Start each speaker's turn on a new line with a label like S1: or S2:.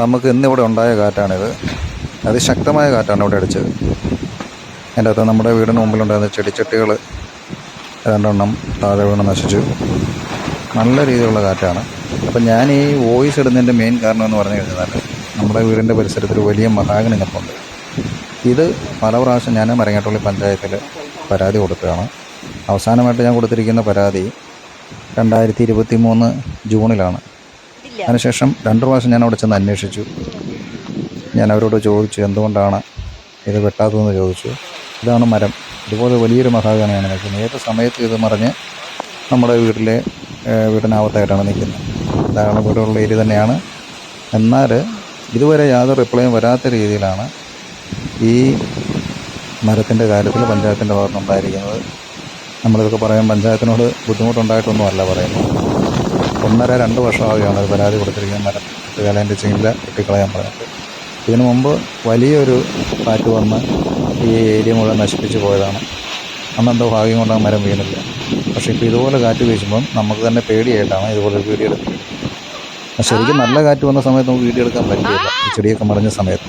S1: നമുക്ക് ഇന്നിവിടെ ഉണ്ടായ കാറ്റാണിത് അതിശക്തമായ കാറ്റാണ് ഇവിടെ അടിച്ചത്. അതിന്റെ അകത്ത് നമ്മുടെ വീടിന് മുമ്പിലുണ്ടായിരുന്ന ചെടിച്ചട്ടികൾ രണ്ടെണ്ണം താഴെ വീണ് നശിച്ചു. നല്ല രീതിയിലുള്ള കാറ്റാണ്. അപ്പം ഞാൻ ഈ വോയിസ് ഇടുന്നതിന്റെ മെയിൻ കാരണം എന്ന് പറഞ്ഞു കഴിഞ്ഞാൽ നമ്മുടെ വീടിന്റെ പരിസരത്തിൽ വലിയ മഹാഗണി ഇത് പല പ്രാവശ്യം ഞാൻ മരങ്ങാട്ടുള്ളി പഞ്ചായത്തിൽ പരാതി കൊടുത്തതാണ് അവസാനമായിട്ട് ഞാൻ കൊടുത്തിരിക്കുന്ന പരാതി രണ്ടായിരത്തി ഇരുപത്തി മൂന്ന് ജൂണിലാണ് അതിനുശേഷം രണ്ട് പ്രാവശ്യം ഞാൻ അവിടെ ചെന്ന് അന്വേഷിച്ചു. ഞാൻ അവരോട് ചോദിച്ചു എന്തുകൊണ്ടാണ് ഇത് വെട്ടാത്തതെന്ന് ചോദിച്ചു. ഇതാണ് മരം. ഇതുപോലെ വലിയൊരു മഹാഗണിയാണ് നിൽക്കുന്നത്. ഏത് സമയത്ത് ഇത് മറിഞ്ഞ് നമ്മുടെ വീട്ടിലെ വീടിനകത്തായിട്ടാണ് നിൽക്കുന്നത്? ധാരാളം വീടുകളുടെ ഏരിയ തന്നെയാണ്. എന്നാൽ ഇതുവരെ യാതൊരു റിപ്ലൈയും വരാത്ത രീതിയിലാണ് ഈ മരത്തിന്റെ കാര്യത്തിൽ പഞ്ചായത്തിന്റെ ഭാഗത്ത് ഉണ്ടായിരിക്കുന്നത് നമ്മളിതൊക്കെ പറയാൻ പഞ്ചായത്തിനോട് ബുദ്ധിമുട്ടുണ്ടായിട്ടൊന്നും അല്ല പറയുന്നത്. ഒന്നര രണ്ട് വർഷമാവുകയാണ് ഒരു പരാതി കൊടുത്തിരിക്കുന്ന മരം വെട്ടുകാലേന്റെ ചില്ല വെട്ടിക്കളയാൻ പറഞ്ഞിട്ട്. ഇതിനു മുമ്പ് വലിയൊരു കാറ്റ് വന്ന് ഈ ഏരിയ മുഴുവൻ നശിപ്പിച്ച് പോയതാണ്. അന്നെന്തോ ഭാഗ്യം കൊണ്ട് ആ മരം വീണില്ല. പക്ഷേ ഇപ്പോൾ ഇതുപോലെ കാറ്റ് വീശുമ്പം നമുക്ക് തന്നെ പേടിയായിട്ടാണ് ഇതുപോലെ വീഡിയോ എടുക്കുന്നത്. ശരിക്കും നല്ല കാറ്റ് വന്ന സമയത്ത് നമുക്ക് വീഡിയോ എടുക്കാൻ പറ്റിയില്ല ഈ ചെടിയൊക്കെ മറിഞ്ഞ സമയത്ത്.